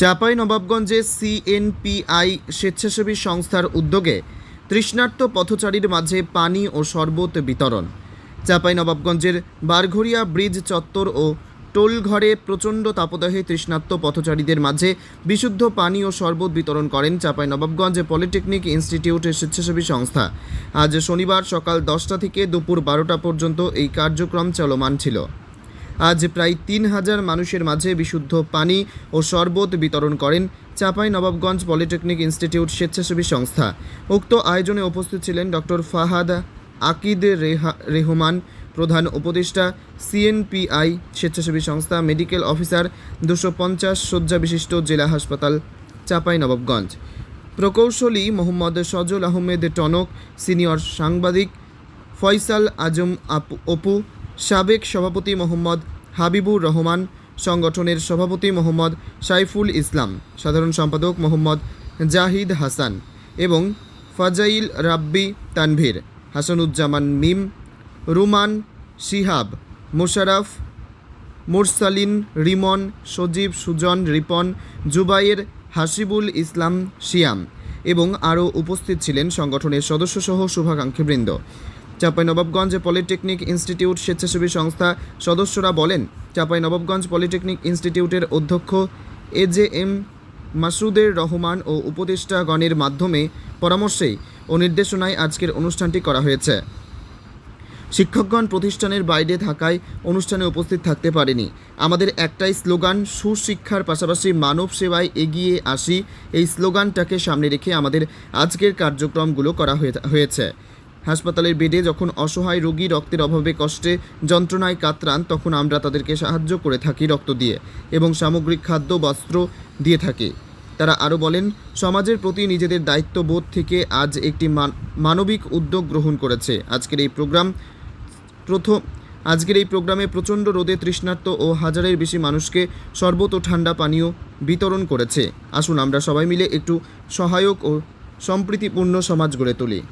চাপাই নবাবগঞ্জে সিএনপিআই স্বেচ্ছাসেবী সংস্থার উদ্যোগে তৃষ্ণার্ত পথচারীর মাঝে পানি ও শরবত বিতরণ। চাপাই নবাবগঞ্জের বারঘড়িয়া ব্রিজ চত্বর ও টোলঘরে প্রচণ্ড তাপদাহে তৃষ্ণার্ত পথচারীদের মাঝে বিশুদ্ধ পানি ও শরবত বিতরণ করেন চাপাই নবাবগঞ্জ পলিটেকনিক ইনস্টিটিউটের স্বেচ্ছাসেবী সংস্থা। আজ শনিবার সকাল দশটা থেকে দুপুর বারোটা পর্যন্ত এই কার্যক্রম চলমান ছিল। আজ প্রায় তিন হাজার মানুষের মাঝে বিশুদ্ধ পানি ও শরবত বিতরণ করেন চাপাই নবাবগঞ্জ পলিটেকনিক ইনস্টিটিউট স্বেচ্ছাসেবী সংস্থা। উক্ত আয়োজনে উপস্থিত ছিলেন ডক্টর ফাহাদ আকিদ রেহা, রেহমান, প্রধান উপদেষ্টা, সিএনপিআই স্বেচ্ছাসেবী সংস্থা, মেডিকেল অফিসার, দুশো পঞ্চাশ শয্যা বিশিষ্ট জেলা হাসপাতাল, চাপাই নবাবগঞ্জ। প্রকৌশলী মোহাম্মদ সজল আহমেদ টনক, সিনিয়র সাংবাদিক ফয়সাল আজম আপু, অপু সাবেক সভাপতি মোহাম্মদ হাবিবুর রহমান, সংগঠনের সভাপতি মোহাম্মদ সাইফুল ইসলাম, সাধারণ সম্পাদক মোহাম্মদ জাহিদ হাসান এবং ফাজাইল রাব্বি তানভীর, হাসানুজ্জামান মিম, রুমান শিহাব, মোশারফ মুরসালিন, রিমন, সজীব সুজন, রিপন, জুবাইর হাসিবুল ইসলাম শিয়াম এবং আরও উপস্থিত ছিলেন সংগঠনের সদস্যসহ শুভাকাঙ্ক্ষীবৃন্দ। চাঁপাইনবাবগঞ্জ পলিটেকনিক ইনস্টিটিউট স্বেচ্ছাসেবী সংস্থা সদস্যরা বলেন, চাঁপাইনবাবগঞ্জ পলিটেকনিক ইনস্টিটিউটের অধ্যক্ষ এ জে এম মাসুদের রহমান ও উপদেষ্টাগণের মাধ্যমে পরামর্শেই ও নির্দেশনায় আজকের অনুষ্ঠানটি করা হয়েছে। শিক্ষকগণ প্রতিষ্ঠানের বাইরে থাকায় অনুষ্ঠানে উপস্থিত থাকতে পারেনি। আমাদের একটাই স্লোগান, সুশিক্ষার পাশাপাশি মানব সেবায় এগিয়ে আসি। এই স্লোগানটাকে সামনে রেখে আমাদের আজকের কার্যক্রমগুলো করা হয়ে- হয়েছে। হাসপাতালের বেডে যখন অসহায় রোগী রক্তের অভাবে কষ্টে যন্ত্রণায় কাতরান, তখন আমরা তাদেরকে সাহায্য করে থাকি রক্ত দিয়ে এবং সামগ্রিক খাদ্য, বস্ত্র দিয়ে থাকি। তারা আরও বলেন, সমাজের প্রতি নিজেদের দায়িত্ববোধ থেকে আজ একটি মান- মানবিক উদ্যোগ গ্রহণ করেছে। আজকের এই প্রোগ্রাম প্রথম, আজকের এই প্রোগ্রামে প্রচণ্ড রোদে তৃষ্ণার্ত ও হাজারের বেশি মানুষকে শরবত ও ঠান্ডা পানীয় বিতরণ করেছে। আসুন আমরা সবাই মিলে একটু সহায়ক ও সম্প্রীতিপূর্ণ সমাজ গড়ে তুলি।